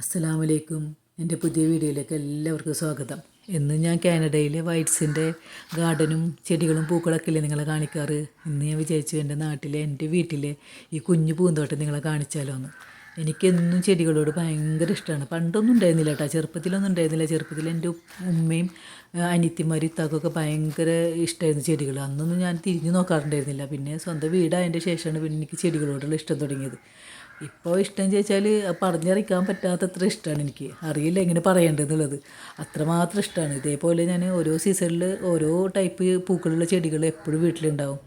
അസ്സലാമലൈക്കും. എന്റെ പുതിയ വീഡിയോയിലേക്ക് എല്ലാവർക്കും സ്വാഗതം. ഇന്ന് ഞാൻ കാനഡയിലെ വൈറ്റ്സിന്റെ ഗാർഡനും ചെടികളും പൂക്കളൊക്കെ ഇല്ലേ നിങ്ങളെ കാണിക്കാറ്? ഇന്ന് ഞാൻ വിചാരിച്ചു എന്റെ നാട്ടിലെ എന്റെ വീട്ടിലെ ഈ കുഞ്ഞു പൂന്തോട്ടം നിങ്ങളെ കാണിച്ചാലോ എന്ന് എനിക്കെന്നും ചെടികളോട് ഭയങ്കര ഇഷ്ടമാണ് പണ്ടൊന്നും ഉണ്ടായിരുന്നില്ല കേട്ടോ ചെറുപ്പത്തിലൊന്നും ഉണ്ടായിരുന്നില്ല. ചെറുപ്പത്തിൽ എന്റെ ഉമ്മയും അനിയത്തിമാരും ഇത്താക്കൊക്കെ ഭയങ്കര ഇഷ്ടമായിരുന്നു ചെടികൾ. അന്നൊന്നും ഞാൻ തിരിഞ്ഞു നോക്കാറുണ്ടായിരുന്നില്ല. പിന്നെ സ്വന്തം വീടായതിന്റെ ശേഷമാണ് പിന്നെ എനിക്ക് ചെടികളോടുള്ള ഇഷ്ടം തുടങ്ങിയത്. ഇപ്പോൾ ഇഷ്ടം ചോദിച്ചാൽ പറഞ്ഞറിയിക്കാൻ പറ്റാത്തത്ര ഇഷ്ടമാണ് എനിക്ക്. അറിയില്ല എങ്ങനെ പറയേണ്ടതെന്നുള്ളത്. അത്രമാത്രം ഇഷ്ടമാണ്. ഇതേപോലെ ഞാൻ ഓരോ സീസണിൽ ഓരോ ടൈപ്പ് പൂക്കളുള്ള ചെടികൾ എപ്പോഴും വീട്ടിലുണ്ടാവും.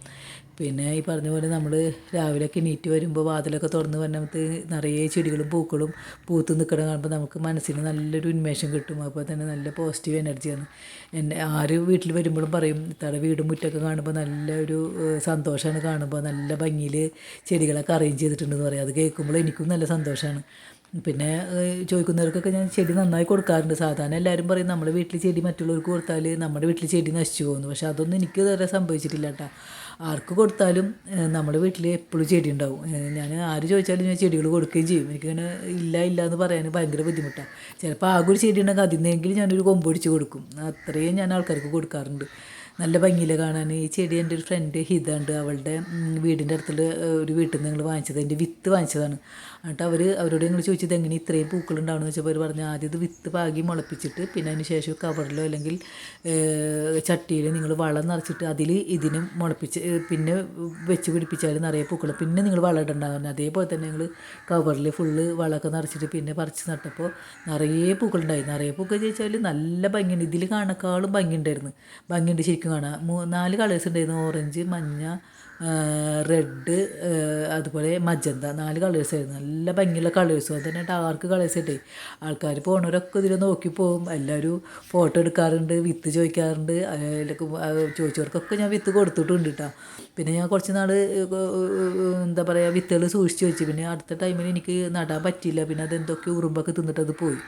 പിന്നെ ഈ പറഞ്ഞ പോലെ നമ്മൾ രാവിലെയൊക്കെ എണീറ്റ് വരുമ്പോൾ വാതിലൊക്കെ തുറന്ന് വന്നിട്ട് നിറയെ ചെടികളും പൂക്കളും പൂത്ത് നിൽക്കണം കാണുമ്പോൾ നമുക്ക് മനസ്സിന് നല്ലൊരു ഉന്മേഷം കിട്ടും. അപ്പോൾ തന്നെ നല്ല പോസിറ്റീവ് എനർജിയാണ് എന്നെ ആര് വീട്ടിൽ വരുമ്പോഴും പറയും ഇത്തടെ വീടും മുറ്റൊക്കെ കാണുമ്പോൾ നല്ലൊരു സന്തോഷമാണ് കാണുമ്പോൾ നല്ല ഭംഗിയിൽ ചെടികളൊക്കെ അറേഞ്ച് ചെയ്തിട്ടുണ്ടെന്ന് പറയും. അത് കേൾക്കുമ്പോൾ എനിക്കും നല്ല സന്തോഷമാണ് പിന്നെ ചോദിക്കുന്നവർക്കൊക്കെ ഞാൻ ചെടി നന്നായി കൊടുക്കാറുണ്ട്. സാധാരണ എല്ലാവരും പറയും നമ്മൾ വീട്ടിൽ ചെടി മറ്റുള്ളവർക്ക് കൊടുത്താൽ നമ്മുടെ വീട്ടിൽ ചെടി നശിച്ചു പോകുന്നു. പക്ഷെ അതൊന്നും എനിക്ക് ഇതുവരെ സംഭവിച്ചിട്ടില്ല കേട്ടോ. ആർക്ക് കൊടുത്താലും നമ്മുടെ വീട്ടിൽ എപ്പോഴും ചെടി ഉണ്ടാവും. ഞാൻ ആര് ചോദിച്ചാലും ഞാൻ ചെടികൾ കൊടുക്കുകയും ചെയ്യും. എനിക്കിങ്ങനെ ഇല്ല ഇല്ല എന്ന് പറയാൻ ഭയങ്കര ബുദ്ധിമുട്ടാണ് ചിലപ്പോൾ ആകെ ഒരു ചെടി ഉണ്ടെങ്കിൽ അതിൽ നിന്നെങ്കിലും ഞാനൊരു കൊമ്പ് പിടിച്ച് കൊടുക്കും. അത്രയും ഞാൻ ആൾക്കാർക്ക് കൊടുക്കാറുണ്ട്. നല്ല ഭംഗിയിൽ കാണാൻ ഈ ചെടി എന്റെ ഒരു ഫ്രണ്ട് ഹിതുണ്ട് അവളുടെ വീടിന്റെ അടുത്തുള്ള ഒരു വീട്ടിൽ നിന്ന് ഞങ്ങൾ വാങ്ങിച്ചത്. എന്റെ വിത്ത് വാങ്ങിച്ചതാണ്. എന്നിട്ട് അവർ അവരോട് ഞങ്ങൾ ചോദിച്ചത് എങ്ങനെ ഇത്രയും പൂക്കൾ ഉണ്ടാവുമെന്ന് വെച്ചപ്പോൾ അവർ പറഞ്ഞു ആദ്യം ഇത് വിത്ത് പാകി മുളപ്പിച്ചിട്ട് പിന്നെ അതിന് ശേഷം കവറിലോ അല്ലെങ്കിൽ ചട്ടിയിൽ നിങ്ങൾ വളം നിറച്ചിട്ട് അതിൽ ഇതിനും മുളപ്പിച്ച് പിന്നെ വെച്ച് പിടിപ്പിച്ചാൽ നിറയെ പൂക്കൾ പിന്നെ നിങ്ങൾ വളം ഇടണ്ടാവുന്നത് അതേപോലെ തന്നെ ഞങ്ങൾ കവറിൽ ഫുള്ള് വളമൊക്കെ നിറച്ചിട്ട് പിന്നെ പറിച്ച് നട്ടപ്പോൾ നിറയെ പൂക്കളുണ്ടായി. നിറയെ പൂക്കൾ ചോദിച്ചാൽ നല്ല ഭംഗിയുണ്ട്. ഇതിൽ കാണക്കാളും ഭംഗിയുണ്ടായിരുന്നു. ഭംഗിയുണ്ട് ശരിക്കും കാണാം മൂ നാല് കളേഴ്സ് ഉണ്ടായിരുന്നു. ഓറഞ്ച് മഞ്ഞ റെഡ് അതുപോലെ മജന്ത നാല് കളേഴ്സായിരുന്നു നല്ല ഭംഗിയുള്ള കളേഴ്സും അത് തന്നെ ഡാർക്ക് കളേഴ്സ് ഇട്ടേ. ആൾക്കാർ പോണവരൊക്കെ ഇതിൽ നോക്കി പോകും. എല്ലാവരും ഫോട്ടോ എടുക്കാറുണ്ട് വിത്ത് ചോദിക്കാറുണ്ട്. ചോദിച്ചവർക്കൊക്കെ ഞാൻ വിത്ത് കൊടുത്തിട്ടുണ്ട് കേട്ടോ പിന്നെ ഞാൻ കുറച്ച് നാൾ എന്താ പറയുക വിത്തുകൾ സൂക്ഷിച്ച് വെച്ചു. പിന്നെ അടുത്ത ടൈമിൽ എനിക്ക് നടാൻ പറ്റിയില്ല. പിന്നെ അതെന്തൊക്കെ ഉറുമ്പൊക്കെ തിന്നിട്ട് അത് പോയി.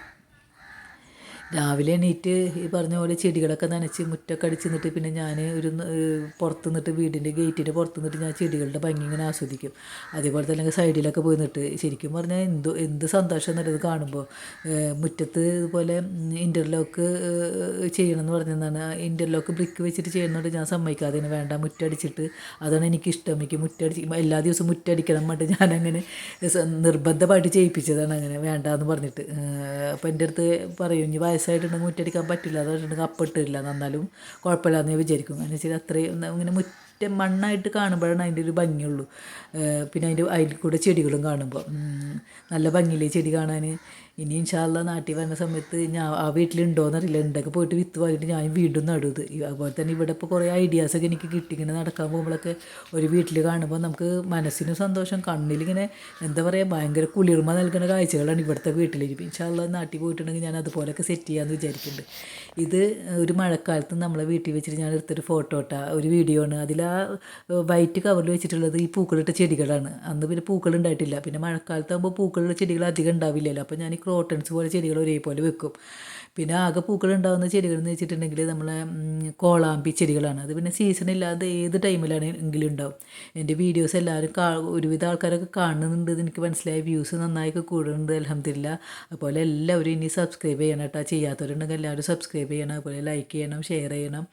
രാവിലെ എണീറ്റ് ഈ പറഞ്ഞ പോലെ ചെടികളൊക്കെ നനച്ച് മുറ്റൊക്കെ അടിച്ച് നിന്നിട്ട് പിന്നെ ഞാൻ ഒരു പുറത്ത് നിന്നിട്ട് വീടിന്റെ ഗേറ്റിന്റെ പുറത്ത് നിന്നിട്ട് ഞാൻ ചെടികളുടെ ഭംഗി ഇങ്ങനെ ആസ്വദിക്കും. അതേപോലെ തന്നെ സൈഡിലൊക്കെ പോയി നിന്നിട്ട് ശരിക്കും പറഞ്ഞാൽ എന്ത് എന്ത് സന്തോഷം എന്നുള്ളത് കാണുമ്പോൾ മുറ്റത്ത് ഇതുപോലെ ഇന്റർലോക്ക് ചെയ്യണം എന്ന് പറഞ്ഞതാണ് ഇന്റർലോക്ക് ബ്രിക്ക് വെച്ചിട്ട് ചെയ്യുന്നതുകൊണ്ട് ഞാൻ സമ്മതിക്കാതെ വേണ്ട മുറ്റടിച്ചിട്ട് അതാണ് എനിക്കിഷ്ടം. എനിക്ക് മുറ്റടിച്ച് എല്ലാ ദിവസവും മുറ്റടിക്കണം എന്നിട്ട് ഞാനങ്ങനെ നിർബന്ധമായിട്ട് ചെയ്യിപ്പിച്ചതാണ് അങ്ങനെ വേണ്ട എന്ന് പറഞ്ഞിട്ട് അപ്പോൾ എന്റെ അടുത്ത് പറയും ഇനി വയസ്സായിട്ടുണ്ടെങ്കിൽ മുറ്റടിക്കാൻ പറ്റില്ല. അതുകൊണ്ടുണ്ടെങ്കിൽ അപ്പിട്ടില്ല എന്നാലും കുഴപ്പമില്ല എന്ന് വിചാരിക്കും. കാരണം വെച്ചാൽ അത്രയും ഇങ്ങനെ മുറ്റം മണ്ണായിട്ട് കാണുമ്പോഴാണ് അതിന്റെ ഒരു ഭംഗിയുള്ളൂ. പിന്നെ അതിന്റെ അതിൽ കൂടെ ചെടികളും കാണുമ്പോൾ നല്ല ഭംഗിയില്ലേ ചെടി കാണാൻ ഇനി ഇൻഷാല്ല നാട്ടിൽ വരുന്ന സമയത്ത് ഞാൻ ആ വീട്ടിലുണ്ടോയെന്നറിയില്ല ഉണ്ടൊക്കെ പോയിട്ട് വിത്ത് വാങ്ങിയിട്ട് ഞാൻ വീണ്ടും നടുത് അതുപോലെ തന്നെ ഇവിടെ ഇപ്പോൾ കുറേ ഐഡിയാസൊക്കെ എനിക്ക് കിട്ടി. ഇങ്ങനെ നടക്കാൻ പോകുമ്പോഴൊക്കെ ഒരു വീട്ടിൽ കാണുമ്പോൾ നമുക്ക് മനസ്സിന് സന്തോഷം കണ്ണിലിങ്ങനെ എന്താ പറയുക ഭയങ്കര കുളിർമ നൽകുന്ന കാഴ്ചകളാണ് ഇവിടുത്തെ വീട്ടിലിരിക്കും ഇൻഷാല്ല നാട്ടിൽ പോയിട്ടുണ്ടെങ്കിൽ ഞാൻ അതുപോലെയൊക്കെ സെറ്റ് ചെയ്യാമെന്ന് വിചാരിക്കുന്നുണ്ട് ഇത് ഒരു മഴക്കാലത്ത് നമ്മളെ വീട്ടിൽ വെച്ചിട്ട് ഞാൻ എടുത്തൊരു ഫോട്ടോ ഇട്ട ഒരു വീഡിയോ ആണ്. അതിൽ ആ വൈറ്റ് കവറിൽ വെച്ചിട്ടുള്ളത് ഈ പൂക്കളിട്ട ചെടികളാണ്. അന്ന് പിന്നെ പൂക്കൾ ഉണ്ടായിട്ടില്ല. പിന്നെ മഴക്കാലത്താകുമ്പോൾ പൂക്കളുള്ള ചെടികൾ അധികം ഉണ്ടാവില്ലല്ലോ. അപ്പോൾ ഞാൻ ക്രോട്ടൺസ് പോലെ ചെടികൾ ഒരേപോലെ വെക്കും. പിന്നെ ആകെ ചെടികൾ എന്ന് വെച്ചിട്ടുണ്ടെങ്കിൽ നമ്മളെ കോളാമ്പി ചെടികളാണ്. അത് പിന്നെ സീസൺ ഇല്ലാതെ ഏത് ടൈമിലാണ് എങ്കിലും ഉണ്ടാവും. എന്റെ വീഡിയോസ് എല്ലാവരും കാ ഒരുവിധ ആൾക്കാരൊക്കെ കാണുന്നുണ്ട് എനിക്ക് മനസ്സിലായി. വ്യൂസ് നന്നായിട്ട് കൂടുന്നുണ്ട് അലഹമില്ല അതുപോലെ എല്ലാവരും ഇനി സബ്സ്ക്രൈബ് ചെയ്യണം കേട്ടോ. ചെയ്യാത്തവരുണ്ടെങ്കിൽ എല്ലാവരും സബ്സ്ക്രൈബ് ചെയ്യണം. അതുപോലെ ലൈക്ക് ചെയ്യണം ഷെയർ ചെയ്യണം.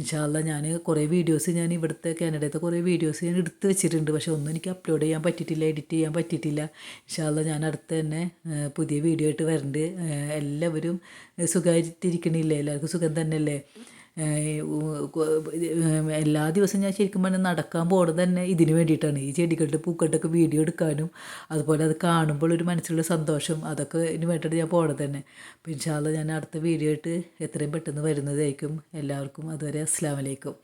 ഇൻഷാല്ല ഞാൻ കുറേ വീഡിയോസ് ഞാൻ ഇവിടുത്തെ കാനഡത്തെ കുറേ വീഡിയോസ് ഞാൻ എടുത്ത് വെച്ചിട്ടുണ്ട്. പക്ഷേ ഒന്നും എനിക്ക് അപ്ലോഡ് ചെയ്യാൻ പറ്റിയിട്ടില്ല എഡിറ്റ് ചെയ്യാൻ പറ്റിയിട്ടില്ല. ഇൻഷാല്ല ഞാൻ അടുത്ത് തന്നെ പുതിയ വീഡിയോ ആയിട്ട് വരുന്നുണ്ട് എല്ലാവരും സുഖമായിട്ടിരിക്കണില്ലേ എല്ലാവർക്കും സുഖം തന്നെയല്ലേ? എല്ലാ ദിവസവും ഞാൻ ശരിക്കും പറഞ്ഞാൽ നടക്കാൻ പോകുന്നത് തന്നെ ഇതിന് വേണ്ടിയിട്ടാണ്. ഈ ചെടികളുടെ പൂക്കളുടെയൊക്കെ വീഡിയോ എടുക്കാനും അതുപോലെ അത് കാണുമ്പോൾ ഒരു മനസ്സിലുള്ള സന്തോഷം അതൊക്കെ ഇതിന് വേണ്ടിയിട്ട് ഞാൻ പോണത് തന്നെ. അപ്പോൾ ഞാൻ അടുത്ത വീഡിയോ ആയിട്ട് എത്രയും പെട്ടെന്ന് വരുന്നതായിരിക്കും. എല്ലാവർക്കും അതുവരെ അസ്സാം വലൈക്കും